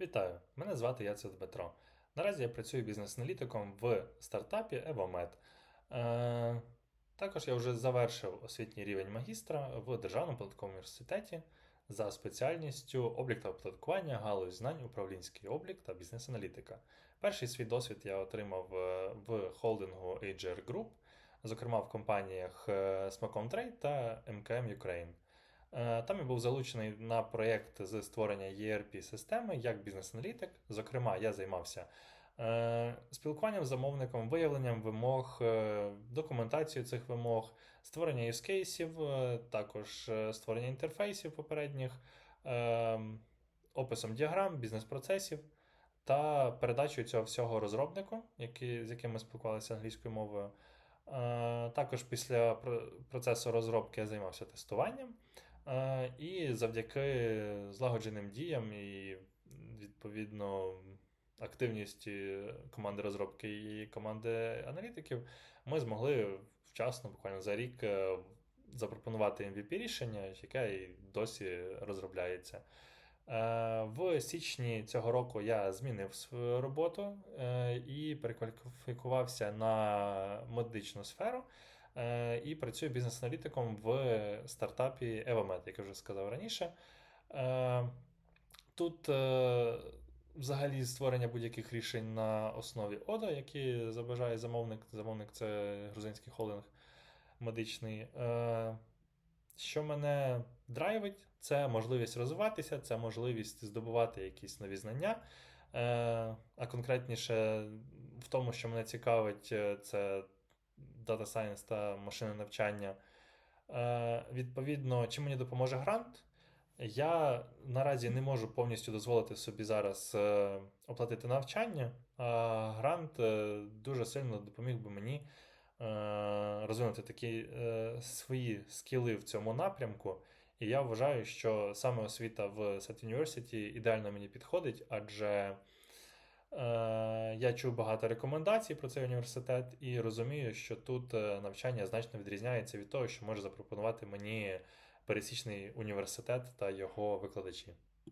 Вітаю! Мене звати Яцев Дмитро. Наразі я працюю бізнес-аналітиком в стартапі EvoMed. Е, також я вже завершив освітній рівень магістра в Державному податковому університеті за спеціальністю облік та оподаткування, галузь знань, управлінський облік та бізнес-аналітика. Перший свій досвід я отримав е, в холдингу AGR Group, зокрема в компаніях е, Smacom Trade та MKM Ukraine. Е, Там я був залучений на проєкт з створення ERP-системи як бізнес-аналітик. Зокрема, я займався е, спілкуванням з замовником, виявленням вимог, е, документацією цих вимог, створення юзкейсів, також створення інтерфейсів попередніх, описом діаграм, бізнес-процесів та передачею цього всього розробнику, з яким ми спілкувалися англійською мовою. Також після процесу розробки я займався тестуванням. І завдяки злагодженим діям і відповідно активності команди розробки і команди аналітиків, ми змогли вчасно, буквально за рік, е, запропонувати MVP рішення, яке і досі розробляється. Е, В січні цього року я змінив свою роботу е, і перекваліфікувався на медичну сферу. Е, І працюю бізнес-аналітиком в стартапі EvoMed, як я вже сказав раніше. Е, Тут е, взагалі створення будь-яких рішень на основі ОДА, які забажає замовник. Замовник це грузинський холдинг медичний. Що мене драйвить, це можливість розвиватися, це можливість здобувати якісь нові знання. А конкретніше в тому, що мене цікавить, це Data Science та машинне навчання. Е, Відповідно, чи мені допоможе грант? Я наразі не можу повністю дозволити собі зараз е, оплатити навчання, а грант е, дуже сильно допоміг би мені е, розвинути такі свої скіли в цьому напрямку. І я вважаю, що саме освіта в Set University ідеально мені підходить, адже я чув багато рекомендацій про цей університет і розумію, що тут е, навчання значно відрізняється від того, що може запропонувати мені пересічний університет та його викладачі.